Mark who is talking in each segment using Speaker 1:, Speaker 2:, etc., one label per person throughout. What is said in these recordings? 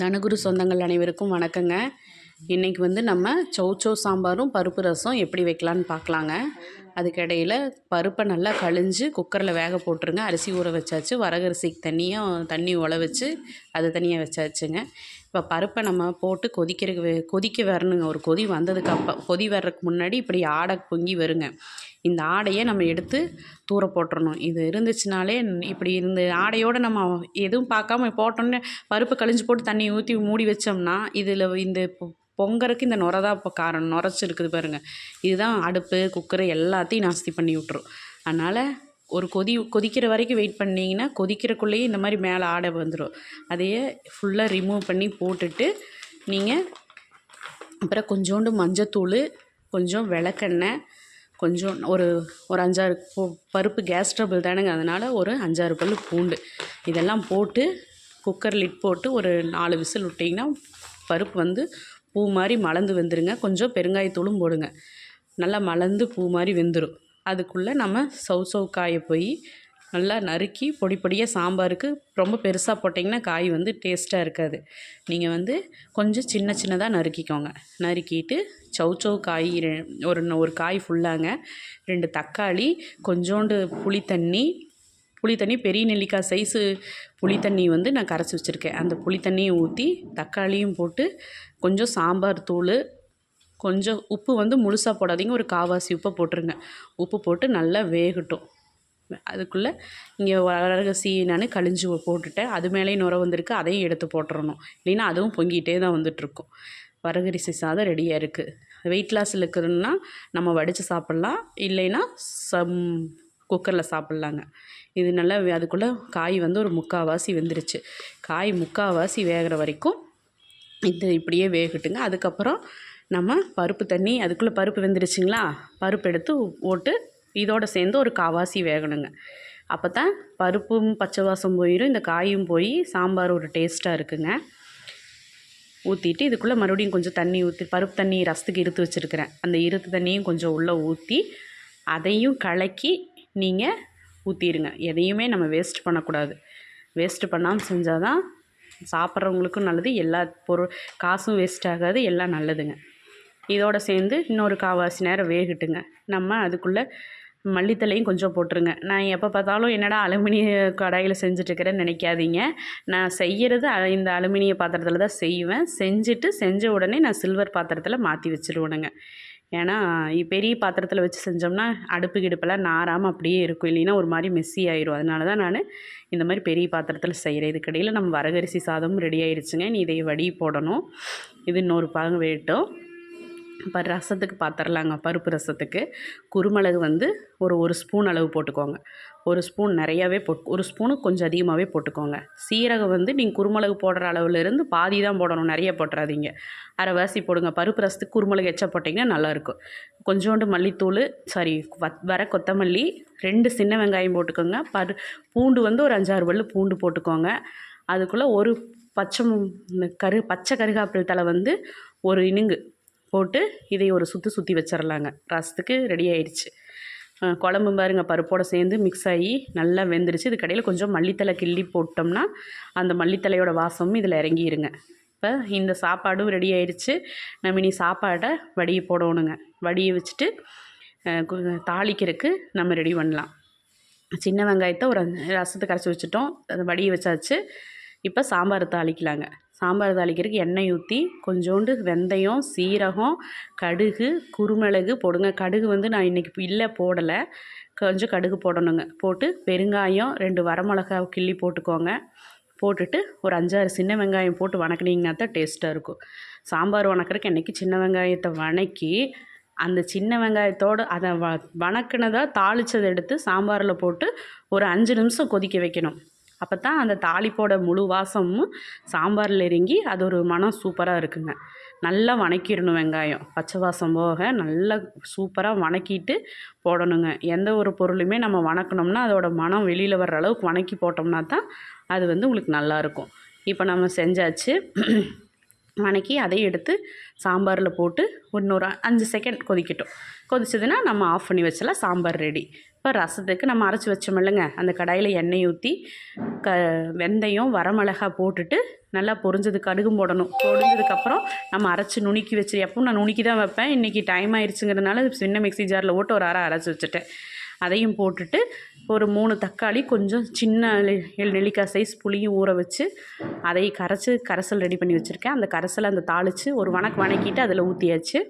Speaker 1: தனகுரு சொந்தங்கள் அனைவருக்கும் வணக்கங்க. இன்றைக்கி வந்து நம்ம சௌச்சோ சாம்பாரும் பருப்பு ரசம் எப்படி வைக்கலான்னு பார்க்கலாங்க. அதுக்கிடையில் பருப்பை நல்லா கழிஞ்சு குக்கரில் வேக போட்டுருங்க. அரிசி ஊற வச்சாச்சு. வரகரிசிக்கு தனியாக தண்ணி உழ வச்சு அது தனியாக வச்சாச்சுங்க. இப்போ பருப்பை நம்ம போட்டு கொதிக்கிறக்கு கொதிக்க வரணுங்க. ஒரு கொதி வந்ததுக்கு அப்போ கொதி வர்றதுக்கு முன்னாடி இப்படி ஆடை பொங்கி வருங்க. இந்த ஆடையை நம்ம எடுத்து தூர போட்டுறணும். இது இருந்துச்சுனாலே இப்படி இந்த ஆடையோடு நம்ம எதுவும் பார்க்காம போட்டோன்னே பருப்பு கழிஞ்சு போட்டு தண்ணி ஊற்றி மூடி வச்சோம்னா இதில் இந்த பொ- பொங்கறதுக்கு இந்த நுரை தான் இப்போ காரணம். நுரைச்சிருக்குது பாருங்கள் இதுதான் அடுப்பு குக்கரு எல்லாத்தையும் நாஸ்தி பண்ணி விட்ரும் அதனால் ஒரு கொதி கொதிக்கிற வரைக்கும் வெயிட் பண்ணிங்கன்னா கொதிக்கிறக்குள்ளேயே இந்த மாதிரி மேலே ஆடை வந்துடும் அதையே ஃபுல்லாக ரிமூவ் பண்ணி போட்டுட்டு நீங்கள் அப்புறம் கொஞ்சோண்டு மஞ்சத்தூள் கொஞ்சம் விளக்கெண்ணெய் கொஞ்சம் ஒரு ஒரு அஞ்சாறு பருப்பு கேஸ் ட்ரபிள் தானேங்க. அதனால் ஒரு அஞ்சாறு பல் பூண்டு. இதெல்லாம் போட்டு குக்கர் லிட் போட்டு ஒரு நாலு விசில் விட்டிங்கன்னா பருப்பு வந்து பூ மாதிரி மலர்ந்து வெந்துருங்க. கொஞ்சம் பெருங்காயத்தூளும் போடுங்க. நல்லா மலர்ந்து பூ மாதிரி வெந்துடும் அதுக்குள்ளே நம்ம சவு சவு காயை போய் நல்லா நறுக்கி பொடி பொடியாக சாம்பாருக்கு ரொம்ப பெருசாக போட்டிங்கன்னா காய் வந்து டேஸ்ட்டாக இருக்காது. நீங்கள் வந்து கொஞ்சம் சின்ன சின்னதாக நறுக்கிக்கோங்க. நறுக்கிட்டு சௌச்சௌ காய் ரெ- ஒரு ஒரு காய் ஃபுல்லாங்க ரெண்டு தக்காளி கொஞ்சோண்டு புளி தண்ணி புளி தண்ணி பெரிய நெல்லிக்காய் சைஸு புளி தண்ணி வந்து நான் கரைச்சி வச்சுருக்கேன். அந்த புளித்தண்ணியை ஊற்றி தக்காளியும் போட்டு கொஞ்சம் சாம்பார் தூள் கொஞ்சம் உப்பு வந்து முழுசாக போடாதீங்க. ஒரு காவாசி உப்பை போட்டுருங்க. உப்பு போட்டு நல்லா வேகட்டும். அதுக்குள்ளே இங்கே வரகு நான் கழிஞ்சு போட்டுட்டேன். அது மேலேயும் நுர வந்திருக்கு. அதையும் எடுத்து போட்டுறணும். இல்லைன்னா அதுவும் பொங்கிட்டே தான் வந்துட்டுருக்கும். வரகரிசி சாதம் ரெடியாக இருக்குது வெயிட் லாஸ் இருக்குதுன்னா நம்ம வடித்து சாப்பிட்லாம். இல்லைன்னா சம் குக்கரில் சாப்பிட்லாங்க. இது நல்லா அதுக்குள்ளே காய் வந்து ஒரு முக்கால்வாசி வெந்துருச்சு. காய் முக்கால்வாசி வேகிற வரைக்கும் இது இப்படியே வேகட்டுங்க. அதுக்கப்புறம் நம்ம பருப்பு தண்ணி அதுக்குள்ளே பருப்பு வெந்துருச்சுங்களா பருப்பு எடுத்து போட்டு இதோட சேர்ந்து ஒரு காவாசி வேகணுங்க. அப்போ தான் பருப்பும் பச்சை வாசம் போயிடும் இந்த காயும் போய் சாம்பார் ஒரு டேஸ்ட்டாக இருக்குங்க. ஊற்றிட்டு இதுக்குள்ளே மறுபடியும் கொஞ்சம் தண்ணி ஊற்றி பருப்பு தண்ணி ரசத்துக்கு இருத்து வச்சுருக்கிறேன். அந்த இருத்து தண்ணியும் கொஞ்சம் உள்ளே ஊற்றி அதையும் கலக்கி நீங்கள் ஊற்றிடுங்க எதையுமே நம்ம வேஸ்ட் பண்ணக்கூடாது. வேஸ்ட் பண்ணாமல் செஞ்சால் தான் சாப்பிட்றவங்களுக்கும் நல்லது எல்லா பொருள் காசும் வேஸ்ட் ஆகாது எல்லாம் நல்லதுங்க. இதோட சேர்ந்து இன்னொரு காவாசி நேரம் வேகட்டுங்க. நம்ம அதுக்குள்ளே மல்லித்தலையும் கொஞ்சம் போட்டுருங்க. நான் எப்போ பார்த்தாலும் என்னடா அலுமினிய கடாயில் செஞ்சுட்ருக்கிறேன்னு நினைக்காதீங்க. நான் செய்கிறது அ- இந்த அலுமினிய பாத்திரத்தில் தான் செய்வேன். செஞ்சுட்டு செஞ்ச உடனே நான் சில்வர் பாத்திரத்தில் மாற்றி வச்சுருவேனுங்க. ஏன்னா பெரிய பாத்திரத்தில் வச்சு செஞ்சோம்னா அடுப்பு கிடுப்பெல்லாம் நாராமல் அப்படியே இருக்கும். இல்லைன்னா ஒரு மாதிரி மெஸ்ஸி ஆயிரும். அதனால தான் நான் இந்த மாதிரி பெரிய பாத்திரத்தில் செய்கிறேன் இதுக்கடையில் நம்ம வரகரிசி சாதமும் ரெடி ஆயிடுச்சுங்க. நீ இதை வடி போடணும். இது இன்னொரு பாகம் வேட்டும் இப்போ ரசத்துக்கு பார்த்துடலாங்க பருப்பு ரசத்துக்கு. குருமிளகு வந்து ஒரு ஒரு ஸ்பூன் அளவு போட்டுக்கோங்க. ஒரு ஸ்பூன் நிறையாவே போட் ஒரு ஸ்பூனு கொஞ்சம் அதிகமாகவே போட்டுக்கோங்க. சீரகம் வந்து நீங்கள் குருமிளகு போடுற அளவுலேருந்து பாதி தான் போடணும் நிறைய போட்டுறாதீங்க. அரைவாசி போடுங்க. பருப்பு ரசத்துக்கு குருமிளகு எச்சா போட்டிங்கன்னா நல்லாயிருக்கும் கொஞ்சோண்டு மல்லித்தூள் சாரி வர கொத்தமல்லி ரெண்டு சின்ன வெங்காயம் போட்டுக்கோங்க. பரு பூண்டு வந்து ஒரு அஞ்சாறு பல்லு பூண்டு போட்டுக்கோங்க. அதுக்குள்ளே ஒரு பச்சை இந்த கரு பச்சை கருகாப்பில் தலை வந்து ஒரு இனுங்கு. போட்டு இதை ஒரு சுற்றி சுற்றி வச்சிடலாங்க ரசத்துக்கு ரெடி ஆயிடுச்சு. குழம்பு பாருங்க பருப்போடு சேர்ந்து மிக்ஸ் ஆகி நல்லா வெந்துருச்சு. இது கடையில் கொஞ்சம் மல்லித்தலை கிள்ளி போட்டோம்னா அந்த மல்லித்தலையோட வாசமும் இதில் இறங்கிடுங்க இப்போ இந்த சாப்பாடும் ரெடி ஆயிடுச்சு. நம்ம இனி சாப்பாடை வடியை போடணுங்க. வடியை வச்சுட்டு தாளிக்கிறதுக்கு நம்ம ரெடி பண்ணலாம். சின்ன வெங்காயத்தை ஒரு ரசத்தை கரைச்சி வச்சுட்டோம். அந்த வடியை வச்சாச்சு. இப்போ சாம்பார் தாளிக்கலாங்க சாம்பார் தாளிக்கிறதுக்கு எண்ணெய் ஊற்றி கொஞ்சோண்டு வெந்தயம் சீரகம் கடுகு குருமிளகு போடுங்க. கடுகு வந்து நான் இன்றைக்கி இல்லை போடலை. கொஞ்சம் கடுகு போடணுங்க. போட்டு பெருங்காயம் ரெண்டு வரமிளகா கிள்ளி போட்டுக்கோங்க. போட்டுட்டு ஒரு அஞ்சாறு சின்ன வெங்காயம் போட்டு வணக்கினீங்கன்னா தான் டேஸ்ட்டாக இருக்கும். சாம்பார் வணக்கிறதுக்கு என்றைக்கு சின்ன வெங்காயத்தை வணக்கி அந்த சின்ன வெங்காயத்தோடு அதை வ வணக்கினதாக தாளித்ததை எடுத்து சாம்பாரில் போட்டு ஒரு அஞ்சு நிமிஷம் கொதிக்க வைக்கணும். அப்போ தான் அந்த தாளிப்போட முழு வாசமும் சாம்பாரில் இறங்கி அது ஒரு மனம் சூப்பராக இருக்குங்க. நல்லா வணக்கிடணும் வெங்காயம். பச்சை வாசம் போக நல்லா சூப்பராக வணக்கிட்டு போடணுங்க. எந்த ஒரு பொருளுமே நம்ம வணக்கணும்னா அதோடய மனம் வெளியில் வர்ற அளவுக்கு வணக்கி போட்டோம்னா தான் அது வந்து உங்களுக்கு நல்லாயிருக்கும் இப்போ நம்ம செஞ்சாச்சு வணக்கி அதை எடுத்து சாம்பாரில் போட்டு இன்னொரு அஞ்சு செகண்ட் கொதிக்கட்டும். கொதிச்சதுன்னா நம்ம ஆஃப் பண்ணி வச்சலாம் சாம்பார் ரெடி இப்போ ரசத்துக்கு நம்ம அரைச்சி வச்சோம் இல்லைங்க. அந்த கடாயில் எண்ணெய் ஊற்றி க வெந்தயம் வரமிளகா போட்டுட்டு நல்லா பொரிஞ்சது கடுகும் போடணும். பொரிஞ்சதுக்கப்புறம் நம்ம அரைச்சி நுணுக்கி வச்சு எப்பவும் நான் நுணுக்கி தான் வைப்பேன். இன்றைக்கி டைம் ஆயிடுச்சுங்கிறதுனால சின்ன மிக்ஸி ஜாரில் போட்டு ஒரு அரை அரைச்சி வச்சுட்டேன். அதையும் போட்டுட்டு ஒரு மூணு தக்காளி கொஞ்சம் சின்ன நெல்லிக்காய் சைஸ் புளியும் ஊற வச்சு அதை கரைச்சி கரைசல் ரெடி பண்ணி வச்சுருக்கேன். அந்த கரைசலை அந்த தாளித்து ஒரு வணக்கு வணக்கிட்டு அதில் ஊற்றியாச்சு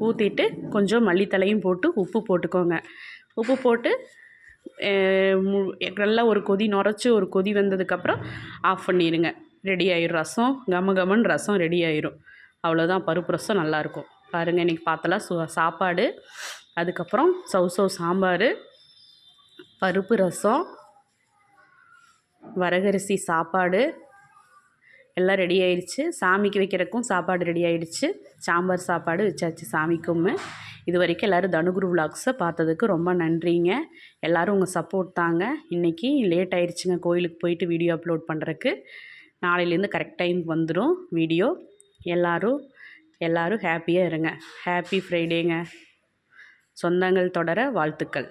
Speaker 1: ஊற்றிட்டு கொஞ்சம் மல்லித்தலையும் போட்டு உப்பு போட்டுக்கோங்க. உப்பு போட்டு மு- நல்லா ஒரு கொதி நுரைச்சி ஒரு கொதி வந்ததுக்கப்புறம் ஆஃப் பண்ணிடுங்க ரெடி ஆயிரும். ரசம் கம கமன்னு ரசம் ரெடி ஆயிரும். அவ்வளோதான் பருப்பு ரசம் நல்லாயிருக்கும் பாருங்கள் இன்றைக்கி பார்த்தலாம் சு சாப்பாடு. அதுக்கப்புறம் சவு சௌ சாம்பார். பருப்பு ரசம் வரகரிசி சாப்பாடு எல்லாம் ரெடி ஆயிடுச்சு. சாமிக்கு வைக்கிறக்கும் சாப்பாடு ரெடி ஆயிடுச்சு. சாம்பார் சாப்பாடு வச்சாச்சு சாமிக்கும். இது வரைக்கும் எல்லோரும் தனுகுரு விலாக்ஸை பார்த்ததுக்கு ரொம்ப நன்றிங்க. எல்லோரும் உங்கள் சப்போர்ட் தாங்க. இன்றைக்கி லேட் ஆயிடுச்சுங்க. கோயிலுக்கு போயிட்டு வீடியோ அப்லோட் பண்ணுறக்கு நாளையிலேருந்து கரெக்ட் டைம் வந்துடும் வீடியோ எல்லோரும் எல்லோரும் ஹாப்பியாக இருங்க. ஹாப்பி ஃப்ரைடேங்க சொந்தங்கள் தொடர வாழ்த்துக்கள்.